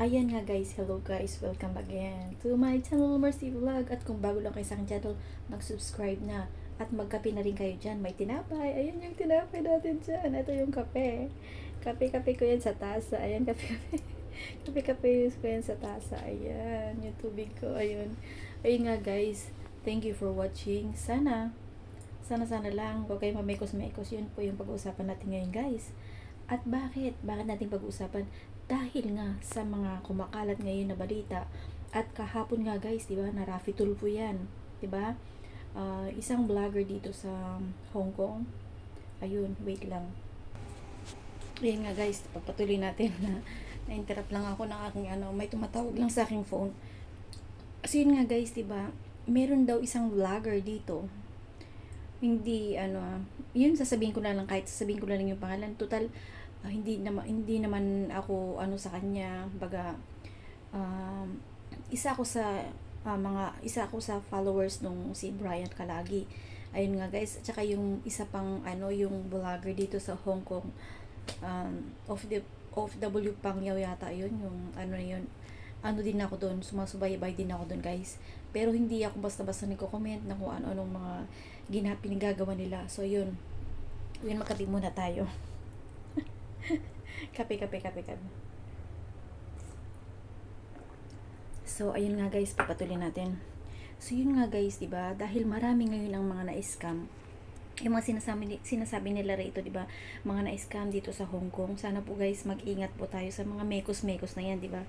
Ayan nga guys, hello guys, welcome again to my channel Mercy Vlog. At kung bago lang kayo sa aking channel, mag-subscribe na. At magkape na rin kayo dyan, may tinapay, ayan yung tinapay natin dyan, ito yung kape. Kape-kape ko yan sa tasa, ayan kape-kape. Kape-kape ko yan sa tasa, ayan yung tubig ko, ayun ayun nga guys, thank you for watching, sana sana sana lang, huwag kayong mamekos-mekos, yun po yung pag-uusapan natin ngayon guys at bakit? Bakit natin pag-uusapan? Dahil nga sa mga kumakalat ngayon na balita at kahapon nga guys, 'di ba? Na Rafi Tulfo 'yan, 'di ba? Uh, isang vlogger dito sa Hong Kong. Ayun, wait lang. Ayun nga guys, papatuloy natin na na-interrupt lang ako ng aking ano, may tumatawag lang sa aking phone. Kasi yun nga guys, 'di ba? Meron daw isang vlogger dito hindi ano yun sasabihin ko na lang kahit sasabihin ko na lang yung pangalan total uh, hindi naman hindi naman ako ano sa kanya baga um, isa ako sa uh, mga isa ako sa followers nung si Brian Kalagi ayun nga guys at saka yung isa pang ano yung vlogger dito sa Hong Kong um, of the of W Pangyaw yata yun yung ano yun ano din ako doon sumasubaybay din ako doon guys pero hindi ako basta-basta nagko-comment na kung ano-anong mga ginapin gagawa nila. So, yun. Yun, makape muna tayo. kape, kape, kape, kape. So, ayun nga guys, papatuloy natin. So, yun nga guys, di ba Dahil marami ngayon ang mga na-scam. Yung mga sinasabi, sinasabi nila rito, di ba Mga na-scam dito sa Hong Kong. Sana po guys, mag-ingat po tayo sa mga mekos-mekos na yan, di ba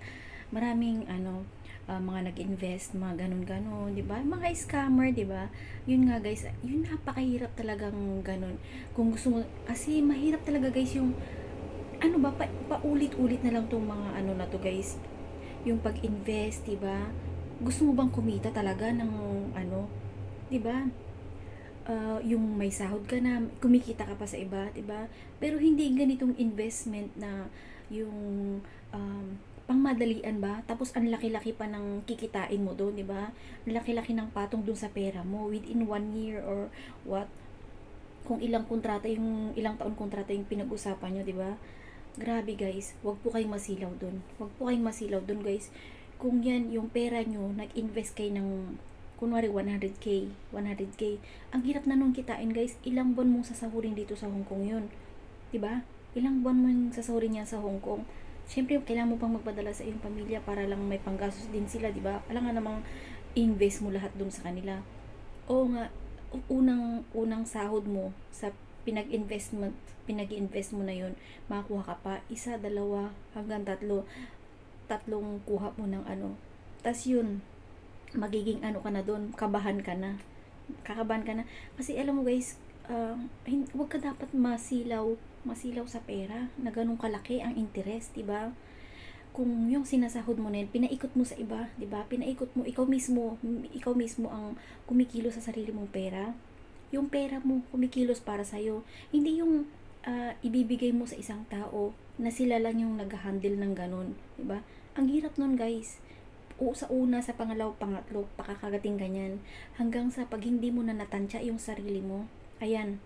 Maraming, ano, uh, mga nag-invest, mga ganun-ganon, 'di ba? Mga scammer, 'di ba? Yun nga guys, yun napakahirap talagang ganun. Kung gusto mo kasi mahirap talaga guys yung ano ba pa, paulit-ulit na lang tong mga ano na to guys. Yung pag-invest, 'di ba? Gusto mo bang kumita talaga ng ano, 'di ba? Uh, yung may sahod ka na, kumikita ka pa sa iba, 'di ba? Pero hindi ganitong investment na yung um, pangmadalian ba? Tapos ang laki-laki pa ng kikitain mo doon, 'di ba? Ang laki-laki ng patong doon sa pera mo within one year or what? Kung ilang kontrata yung ilang taon kontrata yung pinag-usapan nyo, 'di ba? Grabe guys, wag po kayong masilaw doon. Wag po kayong masilaw doon, guys. Kung yan yung pera nyo, nag-invest kayo ng kunwari 100k, 100k. Ang hirap na nung kitain, guys. Ilang buwan mong sasahurin dito sa Hong Kong 'yun. 'Di ba? Ilang buwan mong sasahurin yan sa Hong Kong Siyempre, kailangan mo pang magpadala sa iyong pamilya para lang may panggastos din sila, di ba? Alam nga namang invest mo lahat dun sa kanila. Oo nga, unang unang sahod mo sa pinag-investment, pinag-invest mo na yun, makakuha ka pa, isa, dalawa, hanggang tatlo, tatlong kuha mo ng ano. Tapos yun, magiging ano ka na doon, kabahan ka na. Kakabahan ka na. Kasi alam mo guys, uh, huwag ka dapat masilaw masilaw sa pera na ganun kalaki ang interest, 'di ba? Kung yung sinasahod mo na yun, pinaikot mo sa iba, 'di ba? Pinaikot mo ikaw mismo, ikaw mismo ang kumikilos sa sarili mong pera. Yung pera mo kumikilos para sa iyo, hindi yung uh, ibibigay mo sa isang tao na sila lang yung nag-handle ng ganun, 'di ba? Ang hirap nun, guys. O sa una, sa pangalaw, pangatlo, pakakagating ganyan. Hanggang sa pag hindi mo na natansya yung sarili mo, ayan,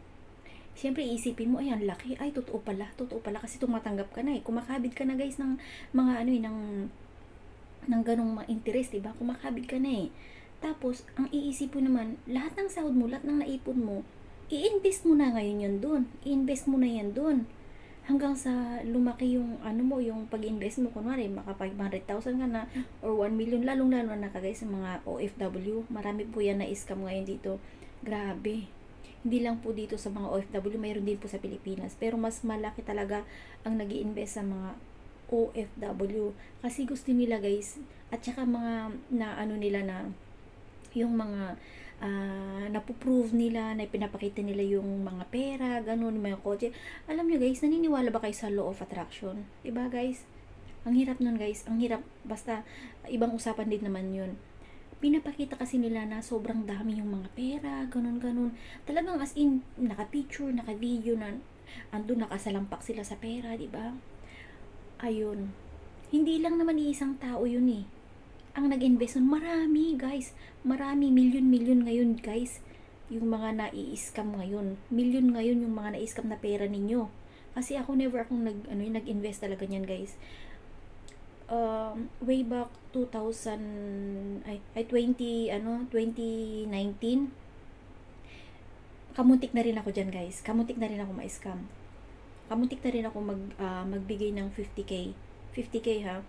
Siyempre, isipin mo, ayan, laki. Ay, totoo pala. Totoo pala kasi tumatanggap ka na eh. Kumakabit ka na guys ng mga ano eh, ng, ng ganong mga interest, diba? Kumakabit ka na eh. Tapos, ang iisip mo naman, lahat ng sahod mo, lahat ng naipon mo, i-invest mo na ngayon yun doon. I-invest mo na yan doon. Hanggang sa lumaki yung ano mo, yung pag-invest mo, kunwari, maka 500,000 ka na, or 1 million, lalong-lalo na ka guys, sa mga OFW. Marami po yan na scam ngayon dito. Grabe hindi lang po dito sa mga OFW, mayroon din po sa Pilipinas. Pero mas malaki talaga ang nag invest sa mga OFW. Kasi gusto nila guys, at saka mga na ano nila na yung mga uh, napoprove nila, na pinapakita nila yung mga pera, ganun, mga kotse. Alam nyo guys, naniniwala ba kayo sa law of attraction? Diba guys? Ang hirap nun guys, ang hirap, basta ibang usapan din naman yun pinapakita kasi nila na sobrang dami yung mga pera, ganun ganun. Talagang as in, naka-picture, naka-video na andun nakasalampak sila sa pera, di ba? Ayun. Hindi lang naman iisang tao yun eh. Ang nag-invest nun, marami guys. Marami, milyon-milyon ngayon guys. Yung mga nai-scam ngayon. Milyon ngayon yung mga nai-scam na pera ninyo. Kasi ako never akong nag, ano, nag-invest talaga niyan guys um, way back 2000 ay, ay 20 ano 2019 kamuntik na rin ako diyan guys kamuntik na rin ako ma-scam kamuntik na rin ako mag ah, magbigay ng 50k 50k ha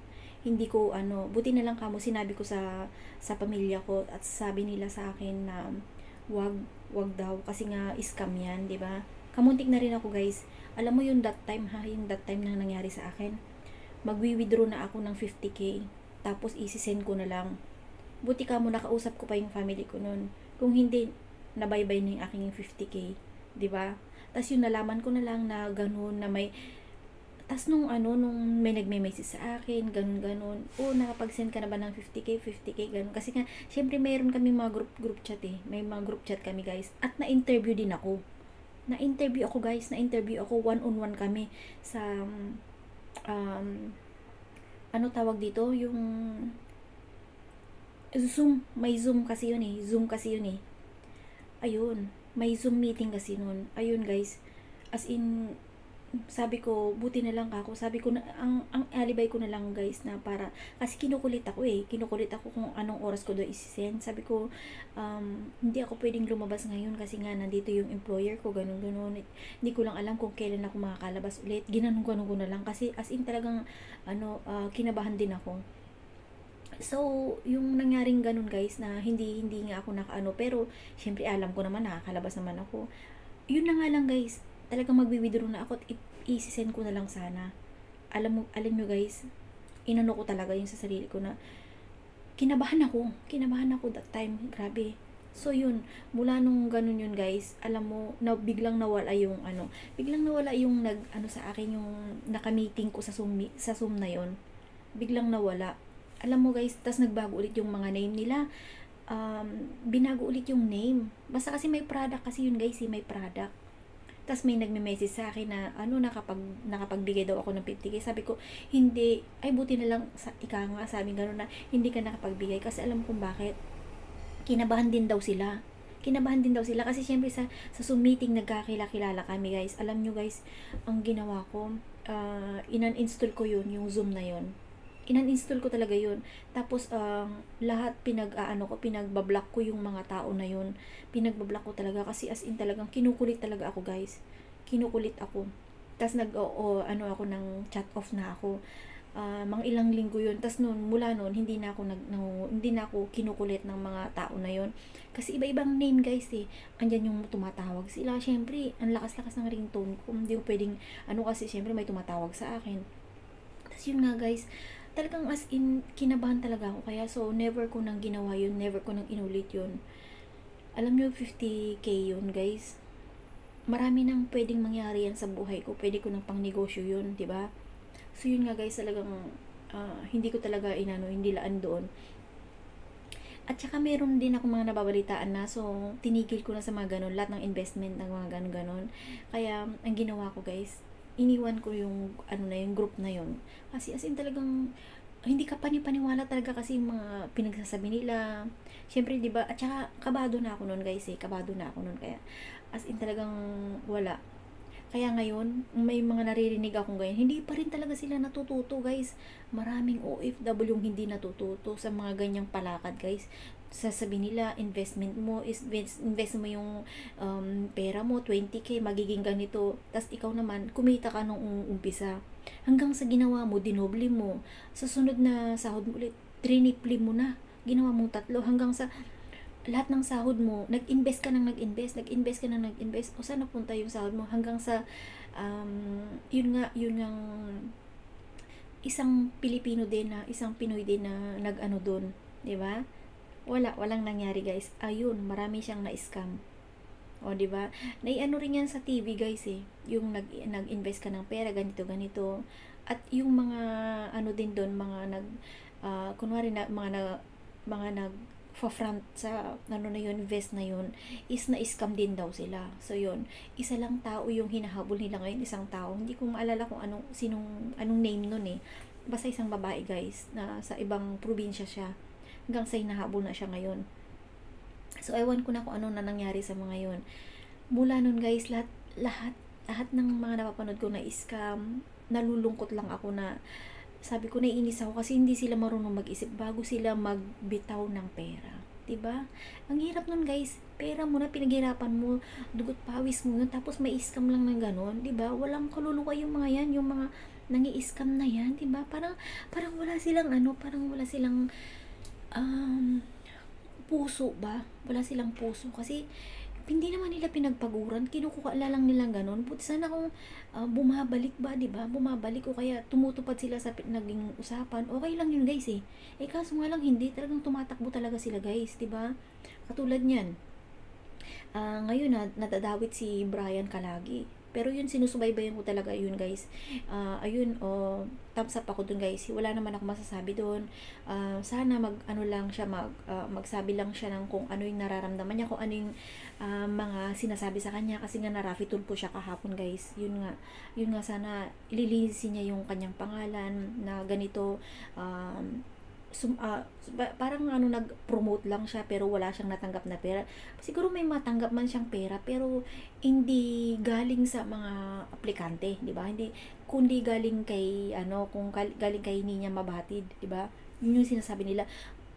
hindi ko ano buti na lang kamo sinabi ko sa sa pamilya ko at sabi nila sa akin na wag wag daw kasi nga scam yan di ba? Kamuntik na rin ako guys. Alam mo yung that time ha yung that time na nangyari sa akin? Magwi-withdraw na ako ng 50k tapos isi-send ko na lang. Buti ka mo nakausap ko pa yung family ko noon kung hindi nabaybay na yung aking 50k di ba? Tapos yung nalaman ko na lang na ganun na may tas nung ano, nung may nagme-message sa akin, ganun ganun. Oh, nakapag-send ka na ba ng 50k, 50k, ganun. Kasi nga, syempre mayroon kami mga group group chat eh. May mga group chat kami guys. At na-interview din ako. Na-interview ako guys, na-interview ako one-on-one kami sa um, ano tawag dito, yung Zoom, may Zoom kasi yun eh. Zoom kasi yun eh. Ayun, may Zoom meeting kasi nun. Ayun guys, as in, sabi ko, buti na lang ako. Sabi ko, na, ang, ang alibay ko na lang guys na para, kasi kinukulit ako eh. Kinukulit ako kung anong oras ko doon isi-send. Sabi ko, um, hindi ako pwedeng lumabas ngayon kasi nga nandito yung employer ko, ganun ganun. Hindi ko lang alam kung kailan ako makakalabas ulit. Ginanong ganun ko na lang kasi as in talagang, ano, ah, kinabahan din ako. So, yung nangyaring ganun guys na hindi hindi nga ako nakaano pero syempre alam ko naman nakakalabas naman ako. Yun na nga lang guys, talagang magwi-withdraw na ako at i- isi-send ko na lang sana. Alam mo, alam nyo guys, inano ko talaga yung sa sarili ko na kinabahan ako. Kinabahan ako that time. Grabe. So yun, mula nung ganun yun guys, alam mo, na biglang nawala yung ano, biglang nawala yung nag ano sa akin yung naka-meeting ko sa Zoom sa Zoom na yon. Biglang nawala. Alam mo guys, tas nagbago ulit yung mga name nila. Um, binago ulit yung name. Basta kasi may product kasi yun guys, eh, may product. Tapos may nagme-message sa akin na ano nakapag nakapagbigay daw ako ng 50k. Sabi ko, hindi. Ay buti na lang sa ika nga sabi gano'n na hindi ka nakapagbigay kasi alam kong bakit. Kinabahan din daw sila. Kinabahan din daw sila kasi syempre sa sa Zoom meeting nagkakilala kami guys. Alam nyo guys, ang ginawa ko, uh, inan-install ko yun, yung Zoom na yun. Inan-install ko talaga yun. Tapos, um, lahat pinag-aano ko, pinagbablock ko yung mga tao na yun. Pinagbablock ko talaga kasi as in talagang kinukulit talaga ako guys. Kinukulit ako. Tapos nag, o, o, ano ako ng chat off na ako. Ah, mga ilang linggo yun. Tapos noon, mula noon, hindi na ako nag, nangu- hindi na ako kinukulit ng mga tao na yun. Kasi iba-ibang name guys eh. Andyan yung tumatawag sila. Syempre, ang lakas-lakas ng ringtone ko. Hindi ko pwedeng, ano kasi syempre may tumatawag sa akin. Tapos yun nga guys, talagang as in, kinabahan talaga ako. Kaya so, never ko nang ginawa yun. Never ko nang inulit yun. Alam nyo, 50k yun guys. Marami nang pwedeng mangyari yan sa buhay ko. Pwede ko nang pang negosyo yun, ba? So yun nga guys, talagang ah, hindi ko talaga inano, hindi laan doon. At saka meron din ako mga nababalitaan na so tinigil ko na sa mga ganun, lahat ng investment ng mga ganun ganon. Kaya ang ginawa ko guys, iniwan ko yung ano na yung group na yun. Kasi as in talagang hindi ka panipaniwala talaga kasi yung mga pinagsasabi nila. Siyempre, di ba? At saka, kabado na ako noon guys eh. Kabado na ako noon. Kaya, as in talagang wala. Kaya ngayon, may mga naririnig akong ganyan, hindi pa rin talaga sila natututo, guys. Maraming OFW yung hindi natututo sa mga ganyang palakad, guys. Sasabi nila, investment mo, is invest, invest mo yung um, pera mo, 20k, magiging ganito. Tapos ikaw naman, kumita ka nung umpisa. Hanggang sa ginawa mo, dinoble mo. Sa sunod na sahod mo ulit, trinipli mo na. Ginawa mong tatlo. Hanggang sa lahat ng sahod mo, nag-invest ka nang nag-invest, nag-invest ka nang nag-invest, o saan napunta yung sahod mo hanggang sa, um, yun nga, yun yung isang Pilipino din na, isang Pinoy din na nag-ano doon, di ba? Wala, walang nangyari guys. Ayun, marami siyang na-scam. O, di ba? Naiano rin yan sa TV guys eh. Yung nag, nag-invest ka ng pera, ganito, ganito. At yung mga, ano din doon, mga nag, ah, kunwari na, mga na, mga nag, front sa ano na yun, invest na yun, is na-scam din daw sila. So yun, isa lang tao yung hinahabol nila ngayon, isang tao. Hindi ko maalala kung anong, sinong, anong name nun eh. Basta isang babae guys, na sa ibang probinsya siya. Hanggang sa hinahabol na siya ngayon. So ewan ko na kung ano na nangyari sa mga yun. Mula nun guys, lahat, lahat, lahat ng mga napapanood ko na scam, nalulungkot lang ako na sabi ko naiinis ako kasi hindi sila marunong mag-isip bago sila magbitaw ng pera. 'Di ba? Ang hirap nun guys. Pera mo na pinaghirapan mo, dugot pawis mo yun, tapos may scam lang ng ganon, 'di ba? Walang kaluluwa yung mga yan, yung mga nangi-scam na yan, 'di ba? Parang parang wala silang ano, parang wala silang um, puso ba? Wala silang puso kasi hindi naman nila pinagpaguran, kinukuha lang nilang ganun. Buti sana kung ah, bumabalik ba, 'di ba? Bumabalik o kaya tumutupad sila sa naging usapan. Okay lang yun, guys eh. Eh kaso nga lang hindi talagang tumatakbo talaga sila, guys, 'di ba? Katulad niyan. Ah, ngayon na nadadawit si Brian Kalagi. Pero yun sinusubaybayan ko talaga yun guys. Ah, ayun oh, thumbs up ako dun guys. Wala naman ako masasabi doon. Ah, sana mag ano lang siya mag ah, magsabi lang siya ng kung ano yung nararamdaman niya, kung ano yung ah, mga sinasabi sa kanya kasi nga na Rafi Tulfo siya kahapon guys. Yun nga. Yun nga sana ililinisin niya yung kanyang pangalan na ganito um, sum, ba- parang ano nag-promote lang siya pero wala siyang natanggap na pera. Siguro may matanggap man siyang pera pero hindi galing sa mga aplikante, 'di ba? Hindi kundi galing kay ano, kung gal- galing kay Ninya Mabatid, 'di ba? Yun yung sinasabi nila.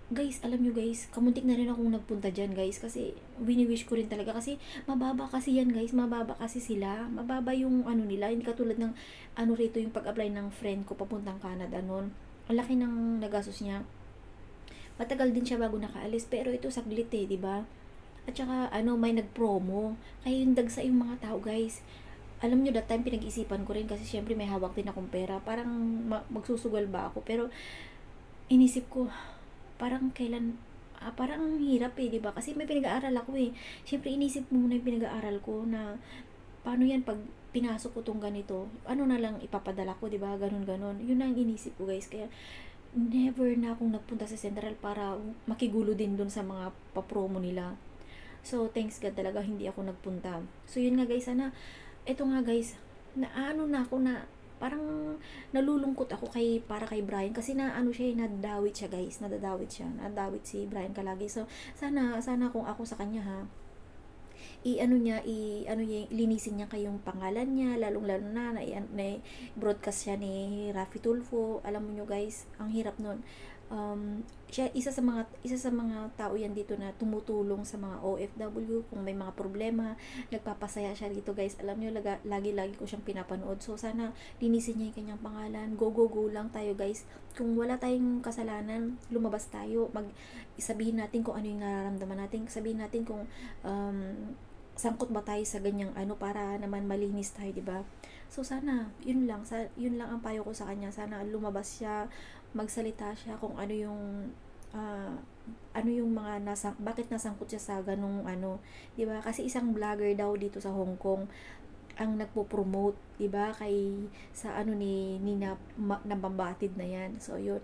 Guys, alam nyo guys, kamuntik na rin akong nagpunta dyan guys kasi wini-wish ko rin talaga kasi mababa kasi yan guys, mababa kasi sila, mababa yung ano nila, hindi katulad ng ano rito yung pag-apply ng friend ko papuntang Canada noon ang laki ng nagastos niya. Matagal din siya bago nakaalis, pero ito saglit eh, di ba? At saka, ano, may nag-promo. Kaya yung dagsa yung mga tao, guys. Alam nyo, that time pinag-isipan ko rin kasi syempre may hawak din akong pera. Parang ma- magsusugal ba ako? Pero, inisip ko, parang kailan, ah, parang ang hirap eh, di ba? Kasi may pinag-aaral ako eh. Syempre, inisip mo muna yung pinag-aaral ko na, paano yan pag pinasok ko tong ganito, ano na lang ipapadala ko, 'di ba? Ganun ganon. Yun ang inisip ko, guys. Kaya never na akong nagpunta sa Central para makigulo din doon sa mga papromo nila. So, thanks God talaga hindi ako nagpunta. So, yun nga guys, sana eto nga guys, na ano na ako na parang nalulungkot ako kay para kay Brian kasi na ano siya eh, nadawit siya guys nadadawit siya nadawit si Brian kalagi so sana sana kung ako sa kanya ha i-ano niya, i ano niya, linisin niya kayong pangalan niya, lalong-lalo na na, na broadcast siya ni Rafi Tulfo. Alam mo niyo guys, ang hirap nun. Um, siya isa sa mga isa sa mga tao yan dito na tumutulong sa mga OFW kung may mga problema, nagpapasaya siya dito guys. Alam niyo laga, lagi-lagi ko siyang pinapanood. So sana linisin niya yung kanyang pangalan. Go go go lang tayo guys. Kung wala tayong kasalanan, lumabas tayo. Mag sabihin natin kung ano yung nararamdaman natin. Sabihin natin kung um, sangkot ba tayo sa ganyang ano para naman malinis tayo, 'di ba? So sana, yun lang, sa yun lang ang payo ko sa kanya. Sana lumabas siya, magsalita siya kung ano yung ah, ano yung mga nasa bakit nasangkot siya sa ganung ano, 'di ba? Kasi isang vlogger daw dito sa Hong Kong ang nagpo-promote, 'di ba? Kay sa ano ni Nina ma, nabambatid na 'yan. So yun.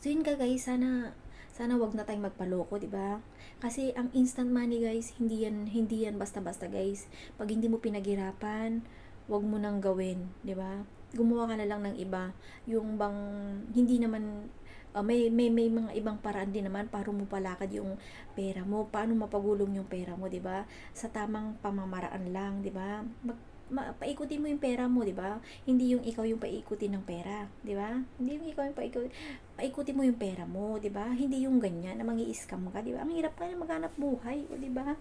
So yun ka guys, sana sana wag na tayong magpaloko, 'di ba? Kasi ang instant money guys, hindi yan hindi yan basta-basta guys. Pag hindi mo pinaghirapan, wag mo nang gawin, 'di ba? Gumawa ka na lang ng iba. Yung bang hindi naman ah, may may may mga ibang paraan din naman para mo palakad yung pera mo. Paano mapagulong yung pera mo, 'di ba? Sa tamang pamamaraan lang, 'di ba? Mag, ma, paikutin mo yung pera mo, 'di ba? Hindi yung ikaw yung paikutin ng pera, 'di ba? Hindi yung ikaw yung paikutin paikutin mo yung pera mo, 'di ba? Hindi yung ganyan na mangi-scam ka, 'di ba? Ang hirap kaya maghanap buhay, 'di ba?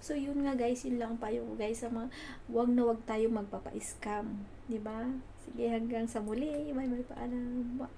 So yun nga guys, yun lang ang payo ko guys sa mga wag na wag tayo magpapa-scam, 'di ba? Sige hanggang sa muli. Bye bye paalam.